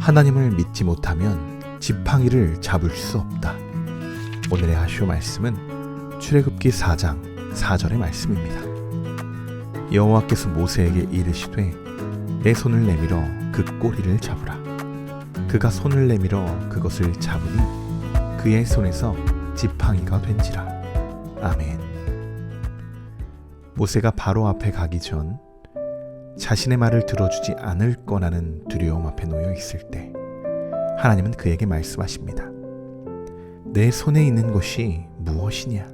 하나님을 믿지 못하면 지팡이를 잡을 수 없다. 오늘의 하쇼 말씀은 출애굽기 4장 4절의 말씀입니다. 여호와께서 모세에게 이르시되 내 손을 내밀어 그 꼬리를 잡으라. 그가 손을 내밀어 그것을 잡으니 그의 손에서 지팡이가 된지라. 아멘. 모세가 바로 앞에 가기 전 자신의 말을 들어주지 않을 거라는 두려움 앞에 놓여 있을 때 하나님은 그에게 말씀하십니다. 내 손에 있는 것이 무엇이냐?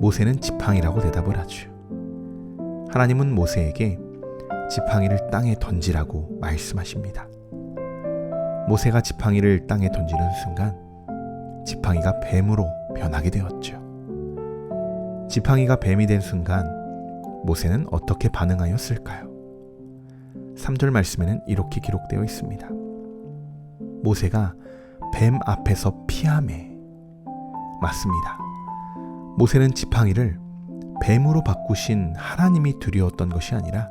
모세는 지팡이라고 대답을 하죠. 하나님은 모세에게 지팡이를 땅에 던지라고 말씀하십니다. 모세가 지팡이를 땅에 던지는 순간 지팡이가 뱀으로 변하게 되었죠. 지팡이가 뱀이 된 순간 모세는 어떻게 반응하였을까요? 3절 말씀에는 이렇게 기록되어 있습니다. 모세가 뱀 앞에서 피함에 맞습니다. 모세는 지팡이를 뱀으로 바꾸신 하나님이 두려웠던 것이 아니라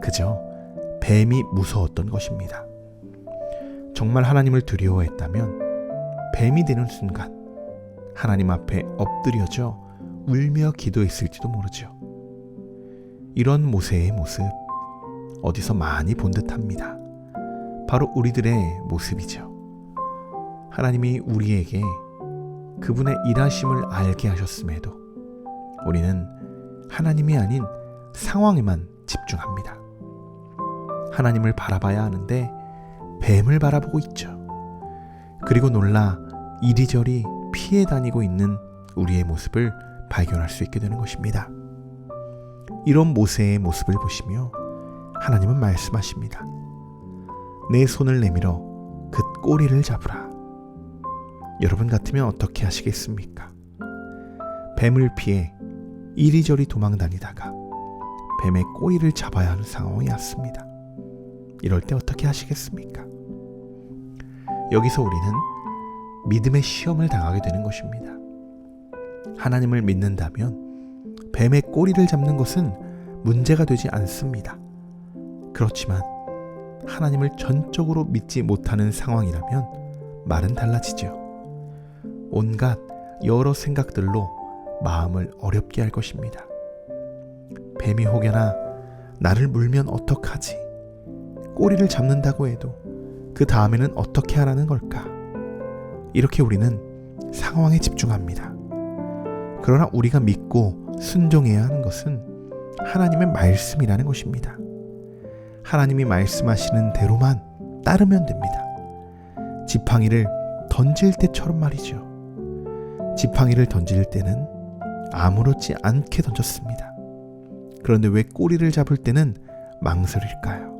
그저 뱀이 무서웠던 것입니다. 정말 하나님을 두려워했다면 뱀이 되는 순간 하나님 앞에 엎드려져 울며 기도했을지도 모르죠. 이런 모세의 모습 어디서 많이 본 듯합니다. 바로 우리들의 모습이죠. 하나님이 우리에게 그분의 일하심을 알게 하셨음에도 우리는 하나님이 아닌 상황에만 집중합니다. 하나님을 바라봐야 하는데 뱀을 바라보고 있죠. 그리고 놀라 이리저리 피해 다니고 있는 우리의 모습을 발견할 수 있게 되는 것입니다. 이런 모세의 모습을 보시며 하나님은 말씀하십니다. 내 손을 내밀어 그 꼬리를 잡으라. 여러분 같으면 어떻게 하시겠습니까? 뱀을 피해 이리저리 도망 다니다가 뱀의 꼬리를 잡아야 하는 상황이 왔습니다. 이럴 때 어떻게 하시겠습니까? 여기서 우리는 믿음의 시험을 당하게 되는 것입니다. 하나님을 믿는다면 뱀의 꼬리를 잡는 것은 문제가 되지 않습니다. 그렇지만 하나님을 전적으로 믿지 못하는 상황이라면 말은 달라지죠. 온갖 여러 생각들로 마음을 어렵게 할 것입니다. 뱀이 혹여나 나를 물면 어떡하지? 꼬리를 잡는다고 해도 그 다음에는 어떻게 하라는 걸까? 이렇게 우리는 상황에 집중합니다. 그러나 우리가 믿고 순종해야 하는 것은 하나님의 말씀이라는 것입니다. 하나님이 말씀하시는 대로만 따르면 됩니다. 지팡이를 던질 때처럼 말이죠. 지팡이를 던질 때는 아무렇지 않게 던졌습니다. 그런데 왜 꼬리를 잡을 때는 망설일까요?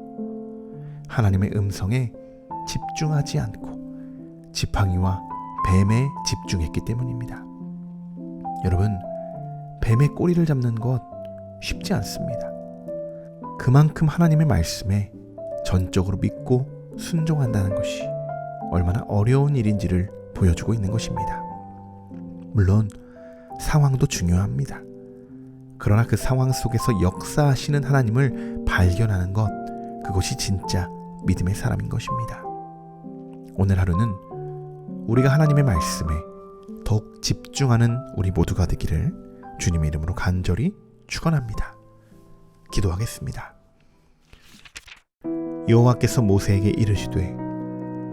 하나님의 음성에 집중하지 않고 지팡이와 뱀에 집중했기 때문입니다. 여러분, 뱀의 꼬리를 잡는 것 쉽지 않습니다. 그만큼 하나님의 말씀에 전적으로 믿고 순종한다는 것이 얼마나 어려운 일인지를 보여주고 있는 것입니다. 물론 상황도 중요합니다. 그러나 그 상황 속에서 역사하시는 하나님을 발견하는 것, 그것이 진짜 믿음의 사람인 것입니다. 오늘 하루는 우리가 하나님의 말씀에 더욱 집중하는 우리 모두가 되기를 주님의 이름으로 간절히 축원합니다. 기도하겠습니다. 여호와께서 모세에게 이르시되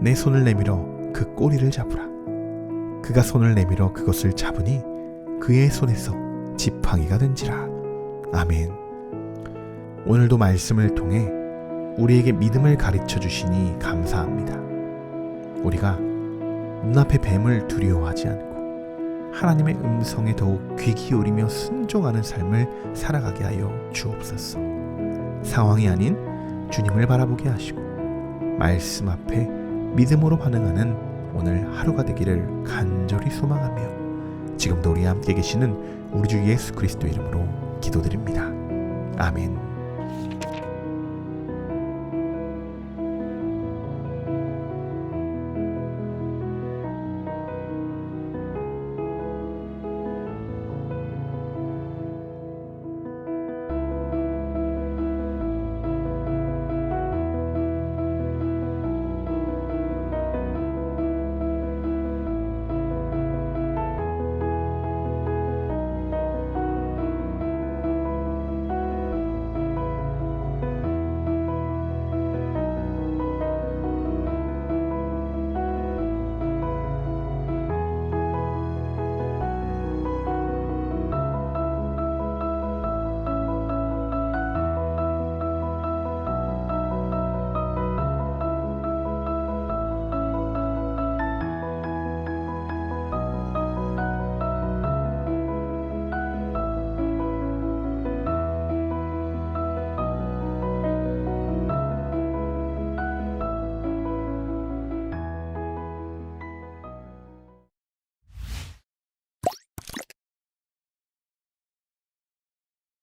내 손을 내밀어 그 꼬리를 잡으라. 그가 손을 내밀어 그것을 잡으니 그의 손에서 지팡이가 된지라. 아멘. 오늘도 말씀을 통해 우리에게 믿음을 가르쳐 주시니 감사합니다. 우리가 눈앞의 뱀을 두려워하지 않고 하나님의 음성에 더욱 귀 기울이며 순종하는 삶을 살아가게 하여 주옵소서. 상황이 아닌 주님을 바라보게 하시고 말씀 앞에 믿음으로 반응하는 오늘 하루가 되기를 간절히 소망하며 지금도 우리 함께 계시는 우리 주 예수 그리스도 이름으로 기도드립니다. 아멘.